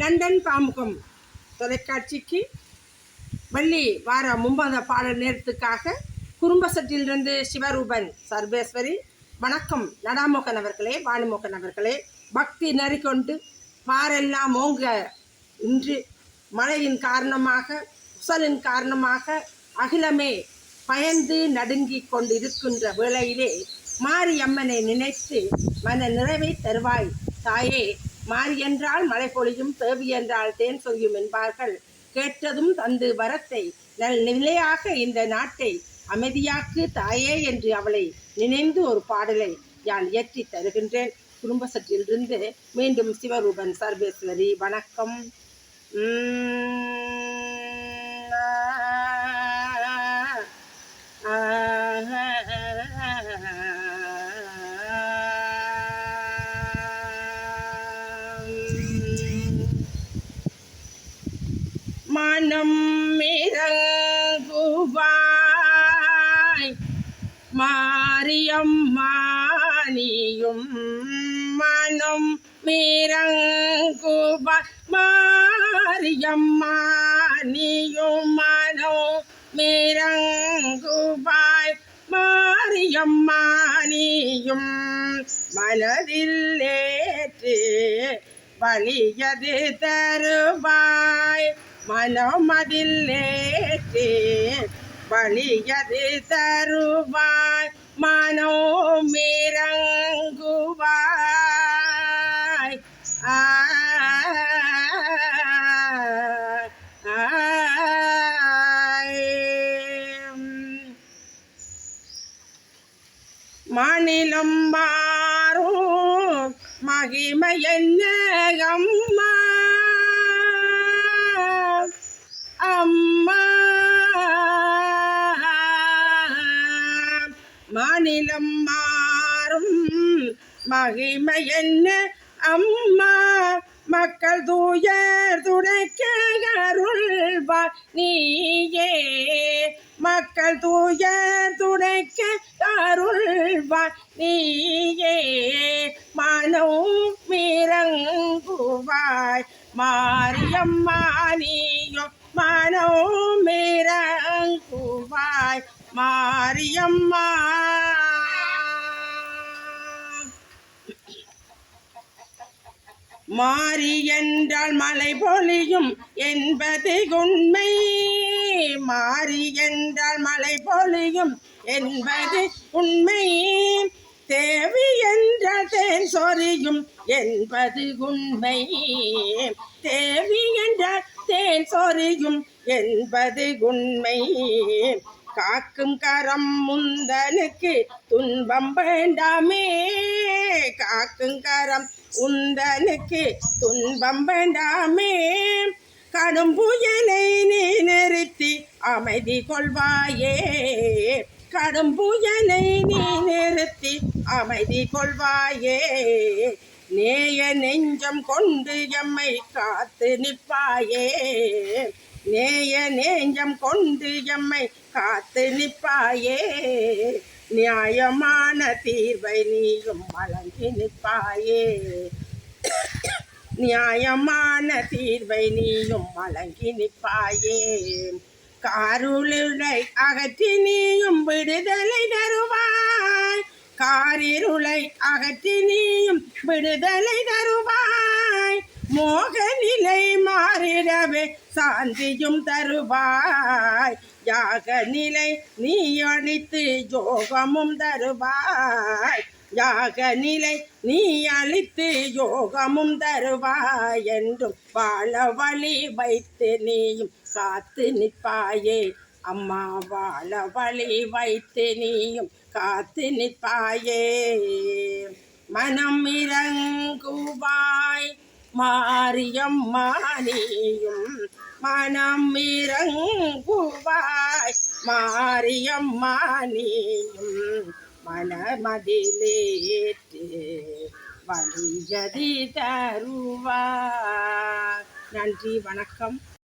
London Pamukam தொலைக்காட்சிக்கு வள்ளி வார மும்பத பாடல் நேரத்துக்காக குறும்பசட்டிலிருந்து சிவரூபன் சர்வேஸ்வரி வணக்கம் நடாமோகன் அவர்களே வாணிமோகன் அவர்களே. பக்தி நெறிக்கொண்டு வாரெல்லாம் ஓங்க. இன்று மழையின் காரணமாக உசலின் காரணமாக அகிலமே பயந்து நடுங்கிக் கொண்டிருக்கின்ற வேளையிலே மாரியம்மனை நினைத்து மன நிறைவை தருவாய் தாயே. மாறி என்றால் மழை பொழியும் தேவி என்றால் தேன் சொரியும் என்பார்கள். கேட்டதும் தந்து வரத்தை நல் நிலையாக இந்த நாட்டை அமைதியாக்கு தாயே என்று அவளை நினைந்து ஒரு பாடலை யான் இயற்றி தருகின்றேன். குடும்ப சற்றிலிருந்து மீண்டும் சிவரூபன் சர்வேஸ்வரி வணக்கம். ஆ, மனம் மிரங்குவாய் மாரியம்மானியும் மனம் மிரங்குவாய் மாரியம்மானியும் மனோ மிரங்குவாய் மாரியம்மானியும் மனதில் ஏற்று வலியது தருவாய். மனமதில் ஏற்று வலியது தருவாய். மனோமிரங்குவாய். ஆ மாநிலம் மா மகிமை அம்மா? அம்மா? மாநிலம் மாறும். மகிமையென்ன அம்மா? மக்கள் தூயர் துடைக்க அருள்வார் நீயே. மக்கள் தூயர் துடைக்க அருள்வார் நீயே. மாரியம்மா நீயோ மனோ மிரங்குவாய் மாரியம்மா. மாறி என்றால் மலை பொழியும் என்பது உண்மை. மாறி என்றால் மலை பொழியும் என்பது உண்மை. தேவி என்ற தேன் சொரியும் என்பது உண்மை. தேவி என்ற தேன் சொரியும் என்பது உண்மை. காக்கும் கரம் முந்தனுக்கு துன்பம் வேண்டாமே. காக்கும் கரம் உந்தனுக்கு துன்பம் வேண்டாமே. கடும் புயலை நீ நிறுத்தி அமைதி கொள்வாயே. கடும் புயலை நீ நிறுத்தி அமைதி கொள்வாயே. நேய நெஞ்சம் கொண்டு எம்மை காத்து நிற்பாயே. நேய நெஞ்சம் கொண்டு எம்மை காத்து நிற்பாயே. நியாயமான தீர்வை நீயும் வழங்கி நிற்பாயே. நியாயமான தீர்வை நீயும் வழங்கி நிற்பாயே. காருளை அகற்றி நீயும் விடுதலை தருவாய். காரிருளை அகற்றி நீயும் விடுதலை தருவாய். மோக நிலை மாறிடவே சாந்தியும் தருவாய். யாக நிலை நீ அளித்து யோகமும் தருவாய். யாக நிலை நீ அளித்து யோகமும் தருவாய் என்றும் வாழ வழி வைத்து நீயும் காத்து நிற்பாயே. அம்மா வாழ வழி வைத்து நீயும் காத்து நிற்பாயே. மனம் இறங்குவாய் மாரியம்மா நீயும் மனம் இறங்குவாய் மாரியம்மா நீயும் மனமதிலேற்று வலியதி தருவா நன்றி வணக்கம்.